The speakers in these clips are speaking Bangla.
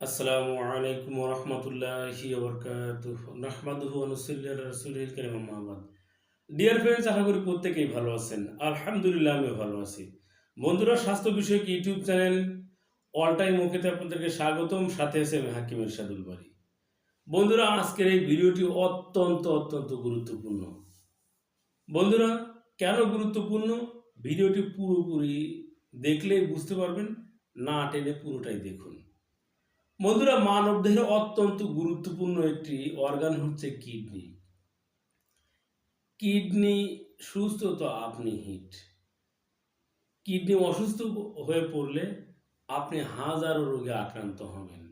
আসসালামু আলাইকুম রহমতুল্লাহি বাদ। ডিয়ার ফ্রেন্ডস আশা করি প্রত্যেকেই ভালো আছেন। আলহামদুলিল্লাহ আমি ভালো আছি। বন্ধুরা, স্বাস্থ্য বিষয়ক ইউটিউব চ্যানেল অল টাইম ওকেতে আপনাদেরকে স্বাগতম। সাথে আছে আমি হাকিম ইরশাদুল বাড়ি বন্ধুরা, আজকের এই ভিডিওটি অত্যন্ত অত্যন্ত গুরুত্বপূর্ণ। বন্ধুরা, কেন গুরুত্বপূর্ণ? ভিডিওটি পুরোপুরি দেখলেই বুঝতে পারবেন, না টেনে পুরোটাই দেখুন। বন্ধুরা, মানব দেহের অত্যন্ত গুরুত্বপূর্ণ একটি অর্গান হচ্ছে কিডনি কিডনি সুস্থ তো আপনি হিট কিডনি অসুস্থ হয়ে পড়লে আপনি হাজারো রোগে আক্রান্ত হবেন।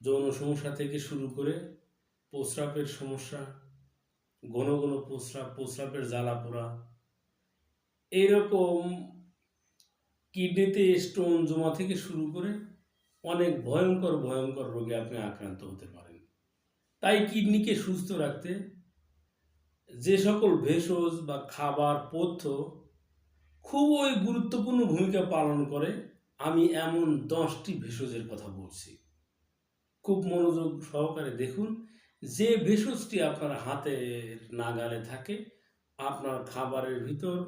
যৌন সমস্যা থেকে শুরু করে প্রস্রাবের সমস্যা, ঘন ঘন প্রস্রাব, প্রস্রাবের জ্বালা পোড়া এইরকম কিডনিতে স্টোন জমা থেকে শুরু করে অনেক ভয়ঙ্কর ভয়ঙ্কর রোগে আপনি আক্রান্ত হতে পারেন। তাই কিডনিকে সুস্থ রাখতে যে সকল ভেষজ বা খাবার, পথ্য খুবই গুরুত্বপূর্ণ ভূমিকা পালন করে, আমি এমন দশটি ভেষজের কথা বলছি। খুব মনোযোগ সহকারে দেখুন, যে ভেষজটি আপনার হাতের নাগালে থাকে, আপনার খাবারের ভিতর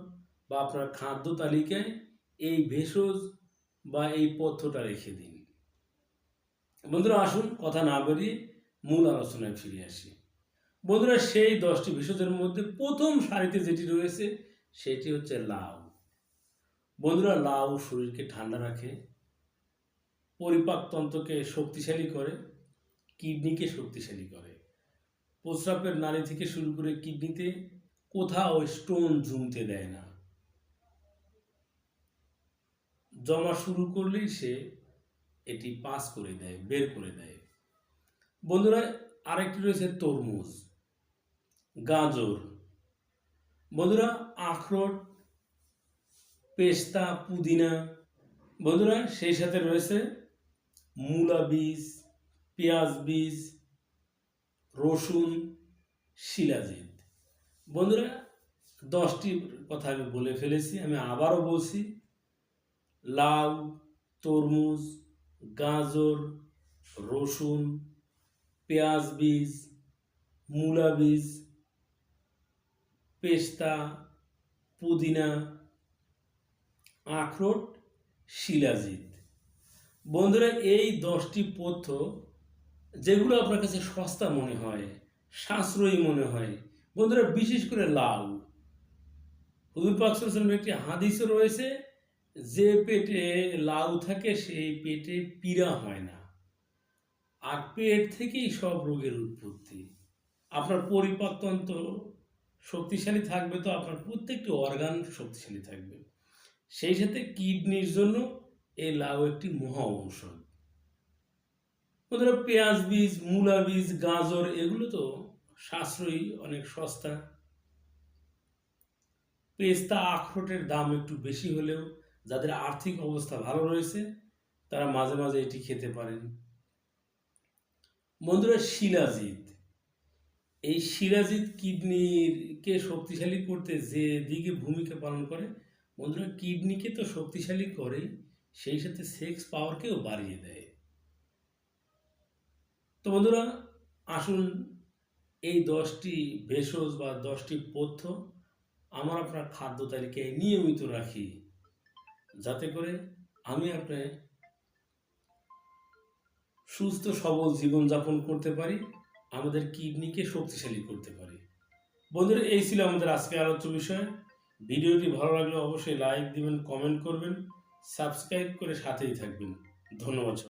বা আপনার খাদ্য তালিকায় এই ভেষজ বা এই পথ্যটা রেখে দিন। বন্ধুরা, আসুন কথা না বেরিয়ে মূল আলোচনায় ফিরে আসি। বন্ধুরা, সেই দশটি ভেষজের মধ্যে প্রথম সারিতে যেটি রয়েছে, সেটি হচ্ছে লাউ। বন্ধুরা, লাউ শরীরকে ঠান্ডা রাখে পরিপাকতন্ত্রকে শক্তিশালী করে, কিডনিকে শক্তিশালী করে। প্রস্রাবের নারী থেকে শুরু করে কিডনিতে কোথাও স্টোন জমতে দেয় না। জমা শুরু করলেই সে এটি পাস করে দেয়, বের করে দেয়। বন্ধুরা, আরেকটি রয়েছে তরমুজ, গাজর। বন্ধুরা, আখরোট, পেস্তা, পুদিনা। বন্ধুরা, সেই সাথে রয়েছে মূলা বীজ, পেঁয়াজ বীজ, রসুন, শিলাজিৎ। বন্ধুরা, দশটি কথা আমি বলে ফেলেছি, আমি আবারও বলছি, লাউ, তরমুজ গাজর, রসুন, পেঁয়াজ বীজ, মূলা বীজ, পেস্তা, পুদিনা, আখরোট, শিলাজিৎ। বন্ধুরা, এই দশটি পথ্য যেগুলো আপনার কাছে সস্তা মনে হয়, সাশ্রয়ী মনে হয়, বন্ধুরা, বিশেষ করে লাউ হুজুর পাকসালামের একটি হাদিসও রয়েছে যে পেটে লাউ থাকে, সেই পেটে পীড়া হয় না। আর পেট থেকেই সব রোগের উৎপত্তি। আপনার পরিপাকতন্ত্র শক্তিশালী থাকবে তো, আপনার প্রত্যেকটি অর্গান শক্তিশালী থাকবে। সেই সাথে কিডনির জন্য এই লাউ একটি মহা ঔষধ। বন্ধুরা, পেঁয়াজ বীজ, মূলা বীজ, গাজর এগুলো তো সাশ্রয়ী, অনেক সস্তা। পেস্তা আখরোটের দাম একটু বেশি হলেও যাদের আর্থিক অবস্থা ভালো রয়েছে, তারা মাঝে মাঝে এটি খেতে পারেন। বন্ধুরা শিলাজিৎ এই শিলাজিৎ কিডনিকে শক্তিশালী করতে যে দিকে ভূমিকা পালন করে, বন্ধুরা, কিডনিকে তো শক্তিশালী করে সেই সাথে সেক্স পাওয়ারকেও বাড়িয়ে দেয়। তো বন্ধুরা, আসুন এই দশটি ভেষজ বা দশটি পথ্য আমার আপনার খাদ্য তালিকায় নিয়মিত রাখি। যাতে করে আমি আপনার সুস্থ, সবল জীবনযাপন করতে পারি, আমাদের কিডনিকে শক্তিশালী করতে পারি। বন্ধুরা, এই ছিল আমাদের আজকে আলোচ্য বিষয়। ভিডিওটি ভালো লাগলে অবশ্যই লাইক দিবেন কমেন্ট করবেন সাবস্ক্রাইব করে সাথেই থাকবেন। ধন্যবাদ